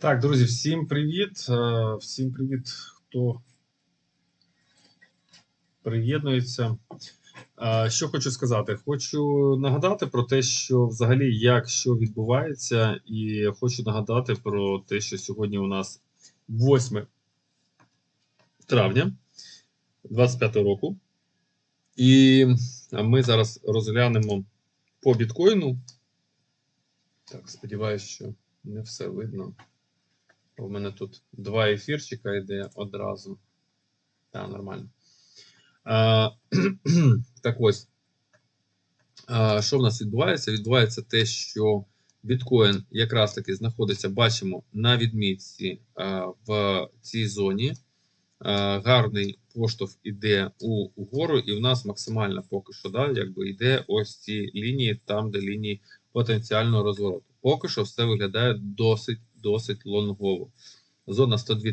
Так, друзі, всім привіт. Е, Всім привіт, хто приєднується. Е, Що хочу сказати? Хочу нагадати про те, що взагалі як що відбувається, і хочу нагадати про те, що сьогодні у нас 8 травня 25 року. І ми зараз розглянемо по біткоїну. Так, сподіваюся, що не все видно. У мене тут два ефірчика йде одразу. Так, нормально. Так ось. Що в нас відбувається? Відбувається те, що біткоін якраз таки знаходиться, бачимо, на відмітці в цій зоні. Гарний поштовх іде у, угору, і в нас максимально поки що да, якби йде ось ці лінії, там, де лінії потенціального розвороту. Поки що все виглядає досить досить лонгово. Зона 102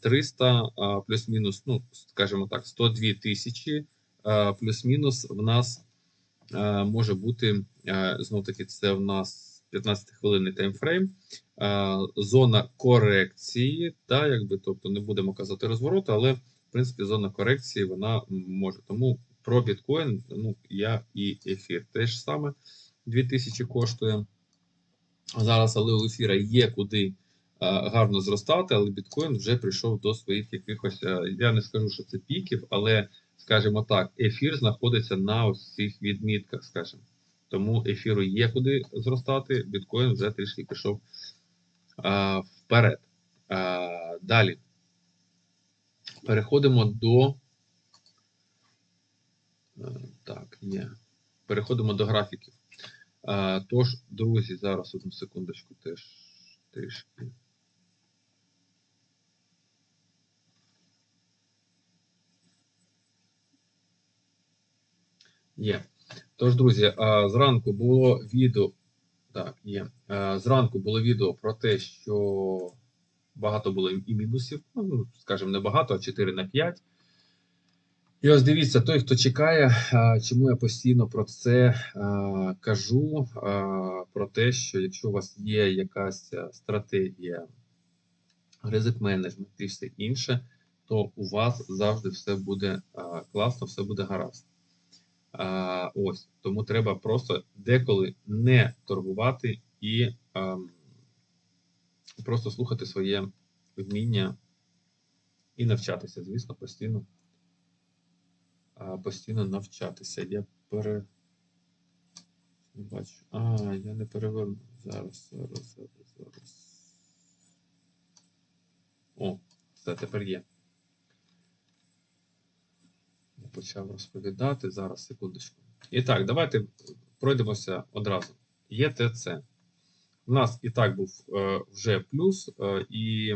300, плюс-мінус, ну, скажімо так, 102 тисячі, плюс-мінус в нас може бути, знов таки, це в нас 15-хвилинний таймфрейм, зона корекції, та, якби, тобто не будемо казати розвороту, але в принципі зона корекції вона може. Тому про біткоін, ну, я і ефір теж саме 2000 коштує. Зараз, але у ефіра є куди гарно зростати, але біткоін вже прийшов до своїх якихось. Я не скажу, що це піків, але, скажімо так, ефір знаходиться на ось цих відмітках, скажімо. Тому ефіру є куди зростати, біткоін вже трішки пішов а, вперед. А, Далі. Переходимо до. Так, є. Переходимо до графіків. А, Тож, друзі, зараз одну секундочку теж трішки. Є. Тож, друзі, зранку було відео. Так, є. Зранку було відео про те, що багато було і мінусів. Ну, скажімо, не багато, а 4 на 5. І ось дивіться, той, хто чекає, чому я постійно про це кажу, про те, що якщо у вас є якась стратегія, ризик менеджмент і все інше, то у вас завжди все буде класно, все буде гаразд. Ось, Тому треба просто деколи не торгувати і просто слухати своє вміння і навчатися, звісно, постійно постійно навчатися. Я пере. Не бачу. А, я не переверну. Зараз, зараз, зараз, зараз. О, все тепер є. Я почав розповідати. Зараз, секундочку. І так, давайте пройдемося одразу. ЄТЦ. У нас і так був е, вже плюс, е, і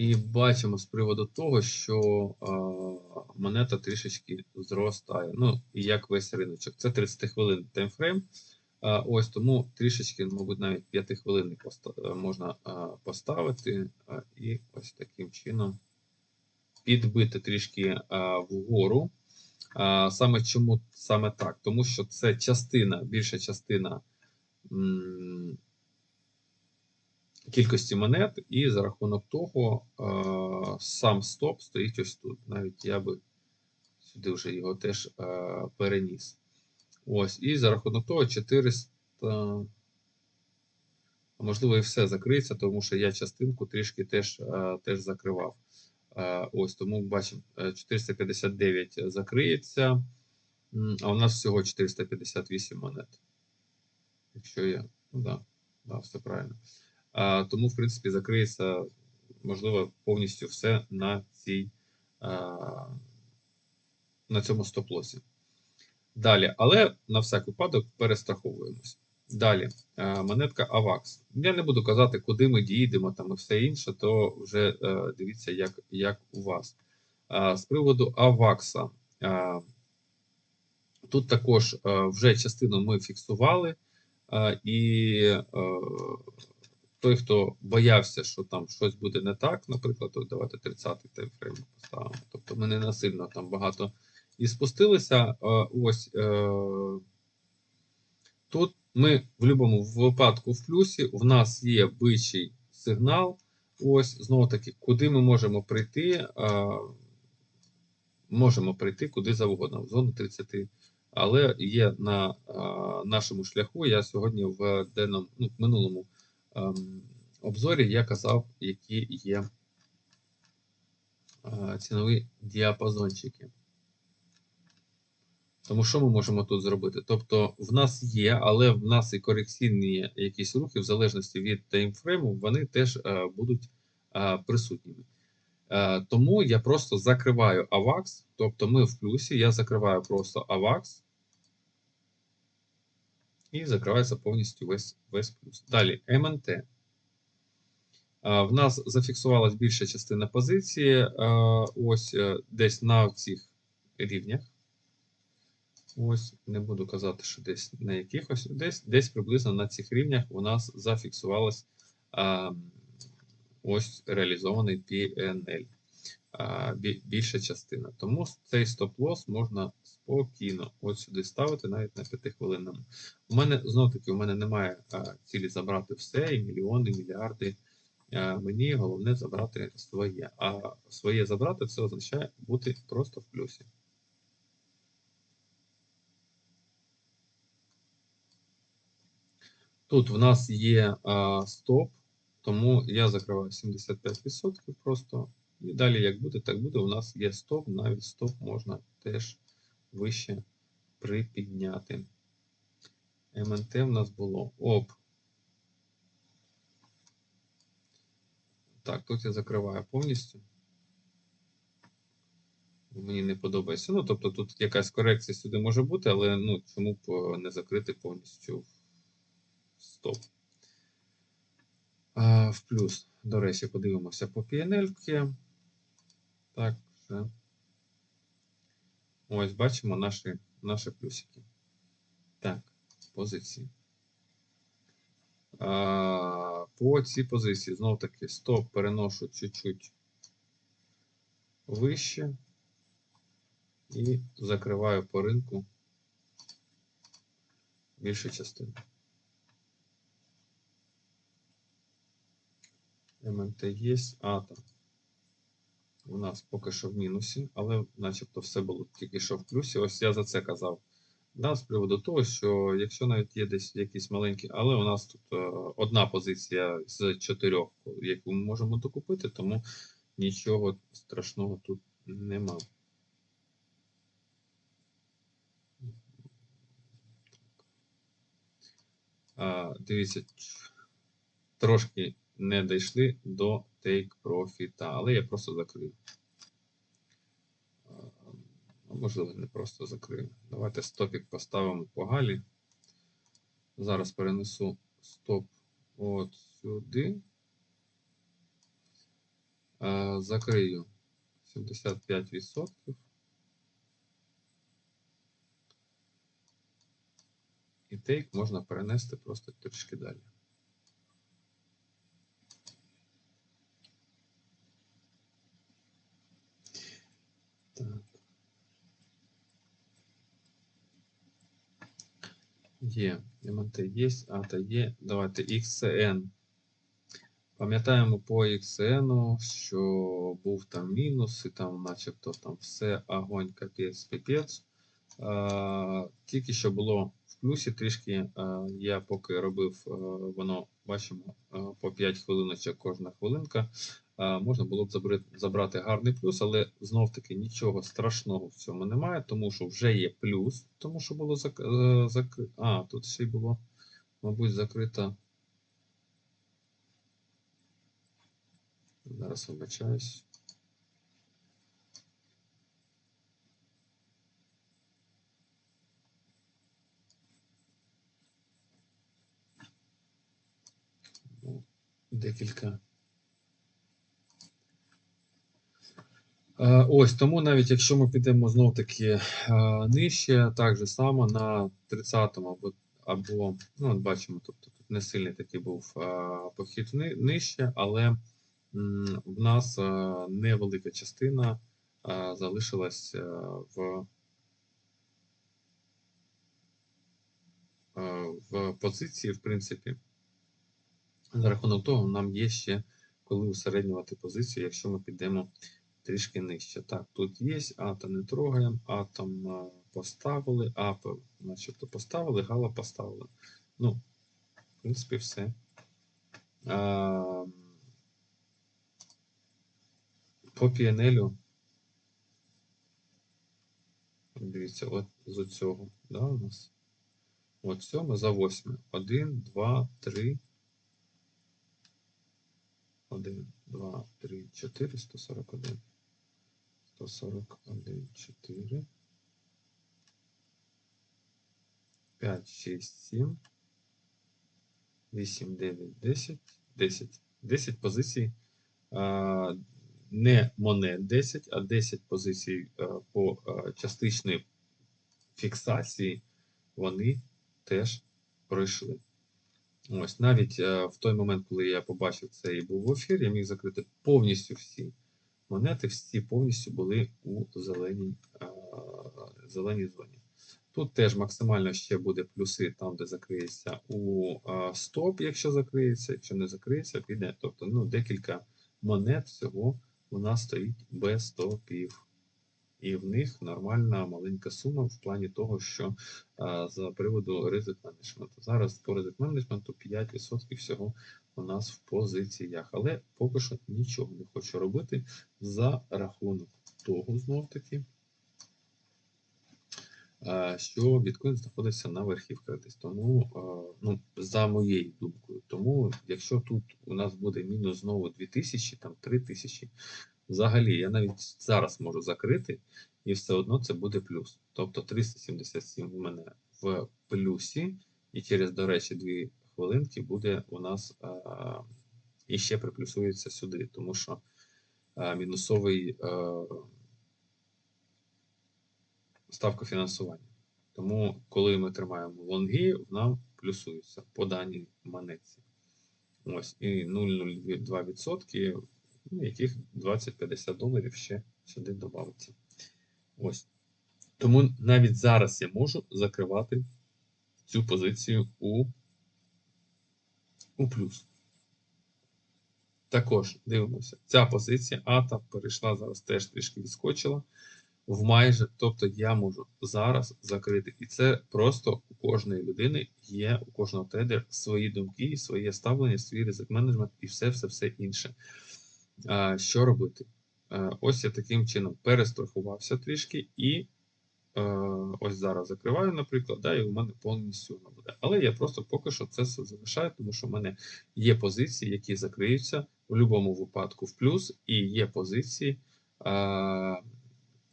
і бачимо з приводу того, що монета трішечки зростає. Ну, і як весь риночок. Це 30 хвилин таймфрейм. Ось тому трішечки, мабуть, навіть 5 хвилин можна поставити. І ось таким чином підбити трішки вгору. Саме чому саме так? Тому що це частина, більша частина. Кількості монет, і за рахунок того е, сам стоп стоїть ось тут. Навіть я би сюди вже його теж е, переніс. Ось, І за рахунок того 400. Можливо, і все закриється, тому що я частинку трішки теж е, теж закривав. Ось тому бачимо, 459 закриється, а у нас всього 458 монет. Якщо я. Ну да, да, все правильно. Тому, в принципі, закриється, можливо, повністю все на цій, на цьому стоп-лосі. Далі, але на всяк випадок перестраховуємось. Далі, монетка AVAX. Я не буду казати, куди ми дійдемо там і все інше, то вже е, дивіться, як як у вас. З приводу AVAX. Тут також е, вже частину ми фіксували, і е, той, хто боявся, що там щось буде не так, наприклад, от давайте 30-й таймфрейм поставимо. Тобто ми не насильно там багато і спустилися. Ось е, тут ми в будь-якому випадку в плюсі, в нас є вищий сигнал. Ось, знову таки, куди ми можемо прийти, а, можемо прийти куди завгодно, в зону 30. Але є на нашому шляху. Я сьогодні в денному, ну, в минулому обзорі я казав, які є цінові діапазончики. Тому що ми можемо тут зробити? Тобто в нас є, але в нас і корекційні якісь рухи, в залежності від таймфрейму, вони теж е, будуть е, присутніми. Е, тому я просто закриваю AVAX, тобто ми в плюсі, я закриваю просто AVAX і закривається повністю весь весь плюс. Далі МНТ. Е, в нас зафіксувалась більша частина позиції, е, ось е, десь на цих рівнях. Ось, не буду казати, що десь на якихось, десь десь приблизно на цих рівнях у нас зафіксувалась а, ось реалізований PNL. Більша частина. Тому цей стоп-лосс можна спокійно от сюди ставити, навіть на 5 хвилинному. У мене знов таки у мене немає цілі забрати все, і мільйони, і мільярди. Мені головне забрати своє. А своє забрати це означає бути просто в плюсі. Тут в нас є а, стоп, тому я закриваю 75% просто. І далі, як буде, так буде. У нас є стоп, навіть стоп можна теж вище припідняти. МНТ в нас було ОП. Так, тут я закриваю повністю. Мені не подобається. Ну, тобто тут якась корекція сюди може бути, але ну, чому б не закрити повністю стоп. А, В плюс, до речі, подивимося по PNL. Так, вже. Ось бачимо наші, наші плюсики. Так, позиції. А, По цій позиції знов таки стоп переношу чуть-чуть вище і закриваю по ринку більшу частину. МНТ є, АТО. У нас поки що в мінусі, але начебто все було тільки що в плюсі. Ось я за це казав. Да, з приводу того, що якщо навіть є десь якісь маленькі, але у нас тут е, одна позиція з чотирьох, яку ми можемо докупити, тому нічого страшного тут нема. Дивіться, трошки не дійшли до Take Profit, але я просто закрив. Можливо, не просто закрив. Давайте стопік поставимо по галі. Зараз перенесу стоп от сюди. Закрию 75%. І тейк можна перенести просто трішки далі. Є, МНТ є, АТА є. Давайте XN. Пам'ятаємо по XN, що був там мінус, і там начебто там все огонь, капець, піпець. Тільки що було в плюсі трішки. Я поки робив, воно бачимо по 5 хвилиночок кожна хвилинка можна було б забрати гарний плюс, але знов-таки нічого страшного в цьому немає, тому що вже є плюс, тому що було закрито. Зак... А, тут ще й було, мабуть, закрита. Зараз вибачаюсь. Ну, декілька. Ось тому навіть якщо ми підемо знов таки е, нижче, так же само на 30-му або, або ну, от бачимо, тобто тут не сильний такий був е, похід нижче, але в нас невелика частина залишилась в е, в позиції, в принципі, за рахунок того, нам є ще коли усереднювати позицію, якщо ми підемо трішки нижче. Так, тут є, атом не трогаємо, атом поставили, апел, начебто поставили, гала поставили. Ну, в принципі, все. А, по PNL, дивіться, от з цього, да, у нас. От сьоме за восьме. Один, два, три. Один, два, три, чотири, 141. 141, 4. 5, 6, 7. 8, 9, 10. 10. 10 позицій. Не монет 10, а 10 позицій по частичній фіксації вони теж пройшли. Ось навіть а, в той момент, коли я побачив це і був в ефір, я міг закрити повністю всі монети, всі повністю були у зеленій, а, зеленій зоні. Тут теж максимально ще буде плюси там, де закриється у а, стоп, якщо закриється, якщо не закриється, піде. Тобто ну, декілька монет всього нас стоїть без стопів. І в них нормальна маленька сума в плані того, що а, за приводу ризик менеджменту. Зараз по ризик менеджменту 5% всього у нас в позиціях. Але поки що нічого не хочу робити за рахунок того знов таки е, що біткоін знаходиться на верхівках десь. Тому, е, ну, за моєю думкою, тому якщо тут у нас буде мінус знову 2000, там 3000, взагалі я навіть зараз можу закрити, і все одно це буде плюс. Тобто 377 у мене в плюсі, і через, до речі, 2 хвилинки буде у нас е, і ще приплюсується сюди, тому що е, мінусовий. Е, ставка фінансування. Тому, коли ми тримаємо лонги, нам плюсується по даній монетці. Ось, і 0,02%, ну, яких 20-50 доларів ще сюди додається. Ось. Тому навіть зараз я можу закривати цю позицію у, у плюс. Також дивимося, ця позиція АТА перейшла зараз теж трішки відскочила в майже, тобто я можу зараз закрити. І це просто у кожної людини є, у кожного трейдера свої думки, своє ставлення, свій ризик менеджмент і все-все-все інше. А, Що робити? А, ось я таким чином перестрахувався трішки і. Ось зараз закриваю, наприклад, да, і у мене повністю воно буде. Але я просто поки що це все залишаю, тому що в мене є позиції, які закриються в будь-якому випадку в плюс, і є позиції,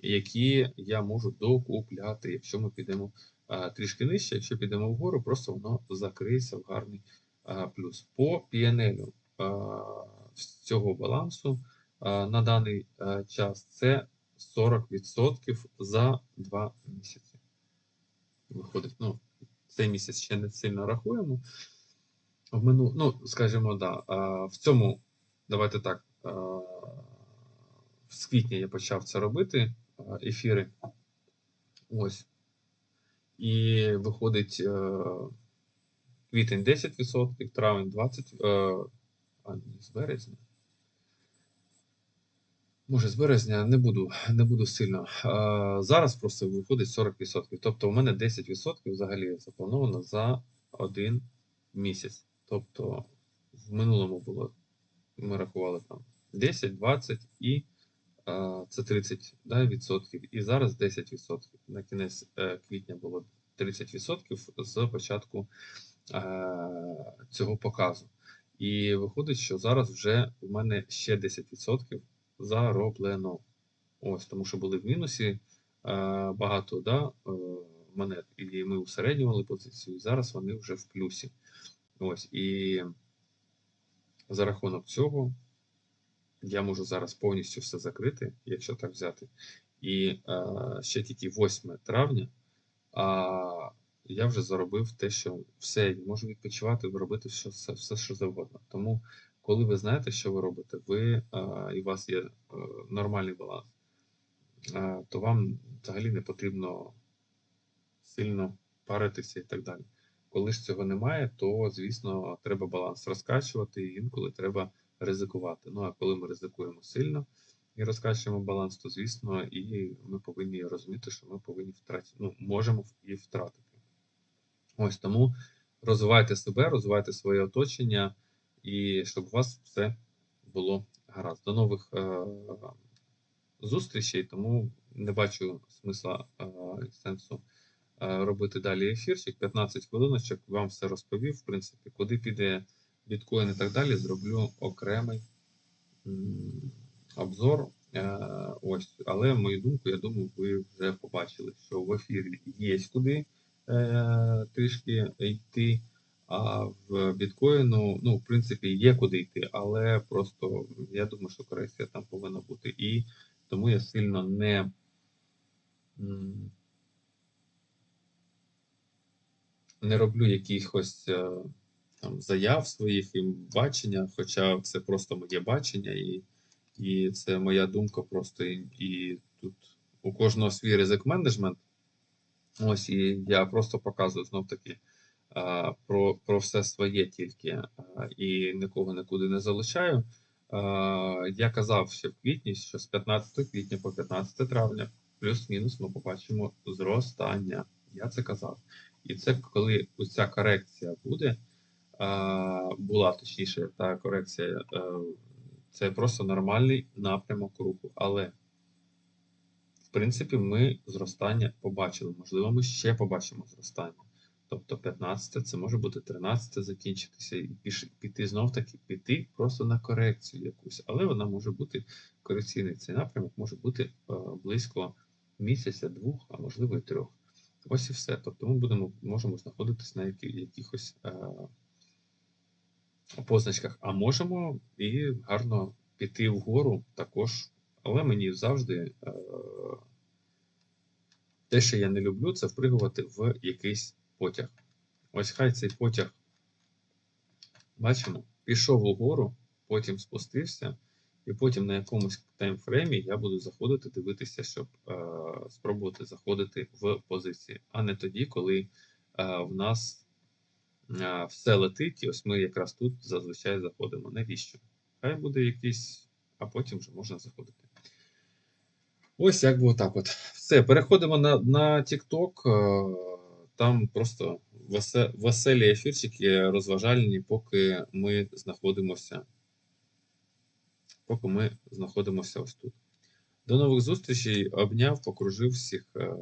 які я можу докупляти. Якщо ми підемо а, трішки нижче, якщо підемо вгору, просто воно закриється в гарний а, плюс. По PNL з цього балансу на даний час це 40% за 2 місяці. Виходить, ну, цей місяць ще не сильно рахуємо. В мину, ну, скажімо, да, в цьому, давайте так, з квітня я почав це робити ефіри. Ось. І виходить е, квітень 10%, травень 20%, е, а з березня. Може, з березня не буду не буду сильно. А, Зараз просто виходить 40%. Тобто у мене 10% взагалі заплановано за один місяць. Тобто в минулому було, ми рахували там 10, 20 і це 30 да, відсотків, і зараз 10%. На кінець е, квітня було 30% з початку е, цього показу. І виходить, що зараз вже в мене ще 10% зароблено. Ось, тому що були в мінусі е, багато да, монет, і ми усереднювали позицію, і зараз вони вже в плюсі. Ось, І за рахунок цього я можу зараз повністю все закрити, якщо так взяти. І е, ще тільки 8 травня, а я вже заробив те, що все, можу відпочивати, робити все, все, що завгодно. Тому, коли ви знаєте, що ви робите, ви е, і у вас є е, нормальний баланс, е, то вам взагалі не потрібно сильно паритися і так далі. коли ж цього немає, то, звісно, треба баланс розкачувати, і інколи треба ризикувати. Ну а коли ми ризикуємо сильно і розкачуємо баланс, то, звісно, і ми повинні розуміти, що ми повинні втратити, ну, можемо і втратити. Ось тому розвивайте себе, розвивайте своє оточення, і щоб у вас все було гаразд. До нових е, зустрічей, тому не бачу смисла е, сенсу е, робити далі ефірчик. 15 хвилиночок вам все розповів. В принципі, куди піде біткоін і так далі, зроблю окремий обзор. Е, ось, але мою думку, я думаю, ви вже побачили, що в ефірі є куди трішки йти. А в біткоїну, ну, в принципі, є куди йти, але просто я думаю, що корекція там повинна бути. І тому я сильно не. Не роблю якихось е, там заяв своїх і бачення, хоча це просто моє бачення, і, і це моя думка просто. І, і тут у кожного свій ризик менеджмент. Ось і я просто показую знов таки про, про все своє тільки і нікого нікуди не залучаю. Я казав ще в квітні, що з 15 квітня по 15 травня плюс-мінус ми побачимо зростання. Я це казав. І це коли ця корекція буде, була точніше, та корекція, е, це просто нормальний напрямок руху. Але принципі, ми зростання побачили. Можливо, ми ще побачимо зростання. Тобто 15 це може бути 13 закінчитися і піти знов таки піти просто на корекцію якусь. Але вона може бути корекційний цей напрямок може бути е, близько місяця, двох, а можливо і трьох. Ось і все. Тобто ми будемо, можемо знаходитись на якихось е, позначках, а можемо і гарно піти вгору також. Але мені завжди е, те, що я не люблю, це впригувати в якийсь потяг. Ось хай цей потяг, бачимо, пішов угору, потім спустився, і потім на якомусь таймфреймі я буду заходити, дивитися, щоб е, спробувати заходити в позиції, а не тоді, коли е, в нас е, все летить, і ось ми якраз тут зазвичай заходимо. Навіщо? Хай буде якийсь, а потім вже можна заходити. Ось як би отак от. Все, переходимо на, на TikTok. е, Там просто весе- веселі ефірчики розважальні, поки ми знаходимося. Поки ми знаходимося ось тут. До нових зустрічей. Обняв, покружив всіх. е,